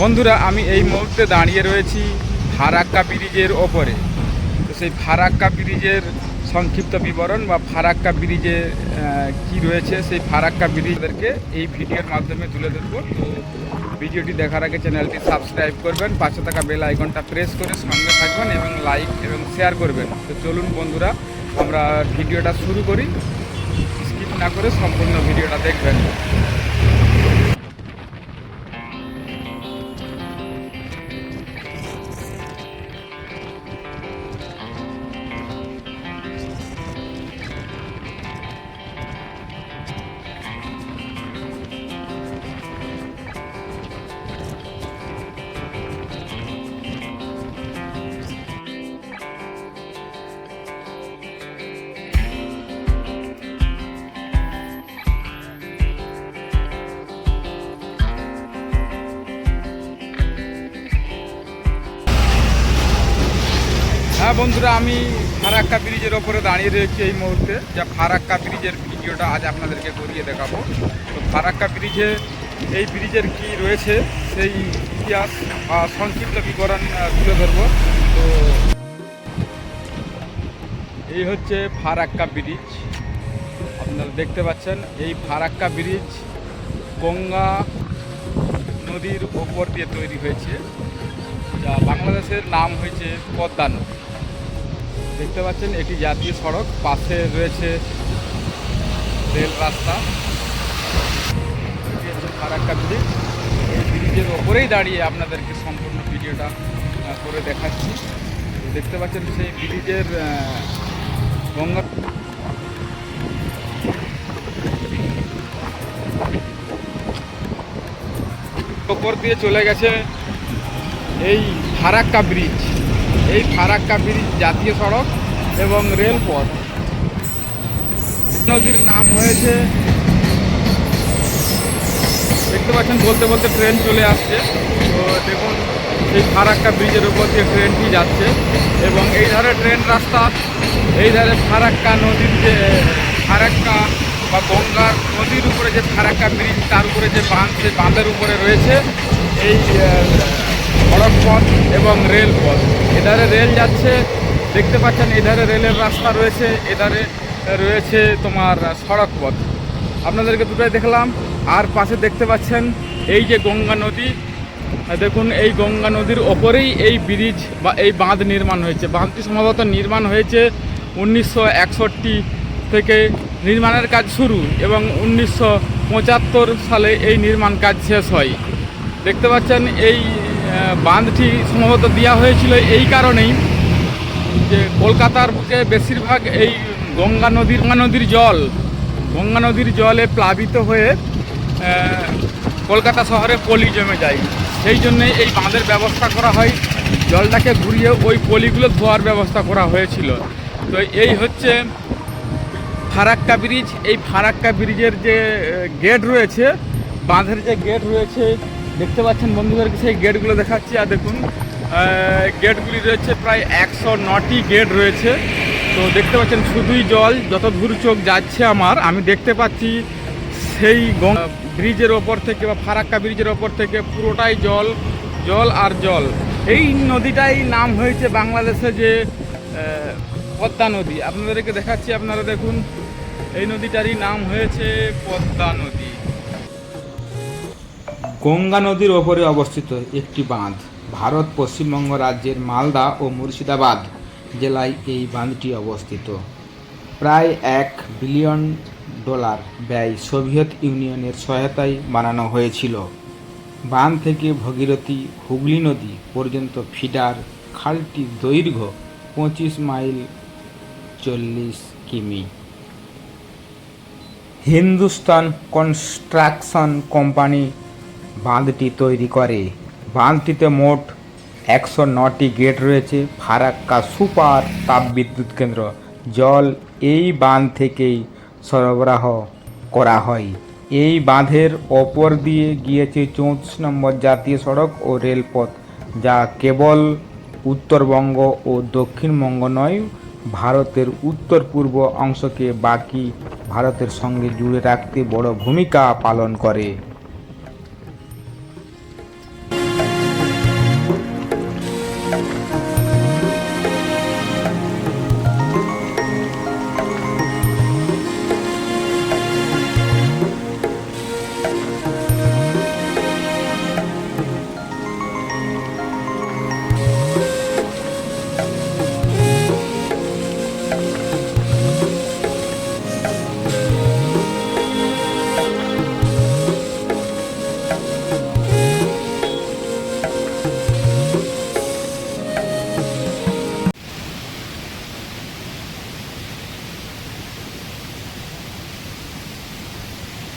বন্ধুরা, আমি এই মুহূর্তে দাঁড়িয়ে রয়েছি ফারাক্কা ব্রিজের ওপরে। তো সেই ফারাক্কা ব্রিজের সংক্ষিপ্ত বিবরণ বা ফারাক্কা ব্রিজে কি রয়েছে, সেই ফারাক্কা ব্রিজদেরকে এই ভিডিওর মাধ্যমে তুলে ধরবো। তো ভিডিওটি দেখার আগে চ্যানেলটি সাবস্ক্রাইব করবেন, পাশে থাকা বেল আইকনটা প্রেস করে সঙ্গে থাকবেন এবং লাইক এবং শেয়ার করবেন। তো চলুন বন্ধুরা, আমরা ভিডিওটা শুরু করি। স্কিপ না করে সম্পূর্ণ ভিডিওটা দেখবেন। হ্যাঁ বন্ধুরা, আমি ফারাক্কা ব্রিজের ওপরে দাঁড়িয়ে রয়েছি এই মুহূর্তে। যা ফারাক্কা ব্রিজের ভিডিওটা আজ আপনাদেরকে করিয়ে দেখাবো। তো ফারাক্কা ব্রিজে এই ব্রিজের কি রয়েছে, সেই ইতিহাস সংক্ষিপ্ত বিবরণ তুলে ধরবো। তো এই হচ্ছে ফারাক্কা ব্রিজ। আপনারা দেখতে পাচ্ছেন, এই ফারাক্কা ব্রিজ গঙ্গা নদীর ওপর দিয়ে তৈরি হয়েছে, যা বাংলাদেশের নাম হয়েছে পদ্মা নদী। দেখতে পাচ্ছেন এটি জাতীয় সড়ক, পাশে রয়েছে রেল রাস্তা। হচ্ছে ফারাক্কা ব্রিজ। এই ব্রিজের ওপরেই দাঁড়িয়ে আপনাদেরকে সম্পূর্ণ ভিডিওটা করে দেখাচ্ছি। দেখতে পাচ্ছেন সেই ব্রিজের গঙ্গা ওপর দিয়ে চলে গেছে এই ফারাক্কা ব্রিজ। এই ফারাক্কা ব্রিজ জাতীয় সড়ক এবং রেলপথ। নদীর নাম হয়েছে দেখতে পাচ্ছেন, বলতে বলতে ট্রেন চলে আসছে। তো দেখুন, এই ফারাক্কা ব্রিজের উপর দিয়ে ট্রেনটি যাচ্ছে এবং এই ধারে ট্রেন রাস্তা, এই ধারে ফারাক্কা নদীর যে ফারাক্কা বা গঙ্গার নদীর উপরে যে ফারাক্কা ব্রিজ, তার উপরে যে বাঁধ সেই বাঁধের উপরে রয়েছে। এই আহ, সড়ক পথ এবং রেল পথ এধারে রেল যাচ্ছে দেখতে পাচ্ছেন এধারে রেলের রাস্তা রয়েছে এধারে রয়েছে তোমার সড়ক পথ আপনাদেরকে দুটোই দেখলাম আর পাশে দেখতে পাচ্ছেন এই যে গঙ্গা নদী। দেখুন এই গঙ্গা নদীর ওপরেই এই ব্রিজ বা এই বাঁধ নির্মাণ হয়েছে। বাঁধটি সম্ভবত নির্মাণ হয়েছে উনিশশো একষট্টি থেকে নির্মাণের কাজ শুরু এবং উনিশশো পঁচাত্তর সালে এই নির্মাণ কাজ শেষ হয়। দেখতে পাচ্ছেন এই বাঁধটি সম্ভবত দেওয়া হয়েছিল এই কারণেই যে কলকাতার বুকে বেশিরভাগ এই গঙ্গা নদীর গঙ্গা নদীর জল, গঙ্গা নদীর জলে প্লাবিত হয়ে কলকাতা শহরে পলি জমে যায়। সেই জন্যে এই বাঁধের ব্যবস্থা করা হয়। জলটাকে ঘুরিয়ে ওই পলিগুলো ধোয়ার ব্যবস্থা করা হয়েছিল। তো এই হচ্ছে ফারাক্কা ব্রিজ। এই ফারাক্কা ব্রিজের যে গেট রয়েছে, বাঁধের যে গেট রয়েছে দেখতে পাচ্ছেন বন্ধুদেরকে সেই গেটগুলো দেখাচ্ছি, আর দেখুন গেটগুলি রয়েছে প্রায় একশো নটি গেট রয়েছে। তো দেখতে পাচ্ছেন শুধুই জল, যত দূর চোখ যাচ্ছে আমার, আমি দেখতে পাচ্ছি সেই ব্রিজের ওপর থেকে বা ফারাক্কা ব্রিজের ওপর থেকে পুরোটাই জল জল আর জল। এই নদীটাই নাম হয়েছে বাংলাদেশে যে পদ্মা নদী। আপনাদেরকে দেখাচ্ছি, আপনারা দেখুন, এই নদীটারই নাম হয়েছে পদ্মা নদী। গঙ্গা নদীর ওপরে অবস্থিত একটি বাঁধ। ভারত পশ্চিমবঙ্গ রাজ্যের মালদা ও মুর্শিদাবাদ জেলায় এই বাঁধটি অবস্থিত। প্রায় এক বিলিয়ন ডলার ব্যয় সোভিয়েত ইউনিয়নের সহায়তায় বানানো হয়েছিল। বাঁধ থেকে ভগীরথী হুগলি নদী পর্যন্ত ফিডার খালটির দৈর্ঘ্য পঁচিশ মাইল চল্লিশ কিমি। হিন্দুস্তান কনস্ট্রাকশন কোম্পানি বাঁধটি তৈরি করে। বাঁধটিতে মোট একশো নটি গেট রয়েছে। ফারাক্কা সুপার তাপবিদ্যুৎ কেন্দ্র। জল এই বাঁধ থেকেই সরবরাহ করা হয়। এই বাঁধের ওপর দিয়ে গিয়েছে চৌত্রিশ নম্বর জাতীয় সড়ক ও রেলপথ, যা কেবল উত্তরবঙ্গ ও দক্ষিণবঙ্গ নয়, ভারতের উত্তর পূর্ব অংশকে বাকি ভারতের সঙ্গে জুড়ে রাখতে বড় ভূমিকা পালন করে। Thank you.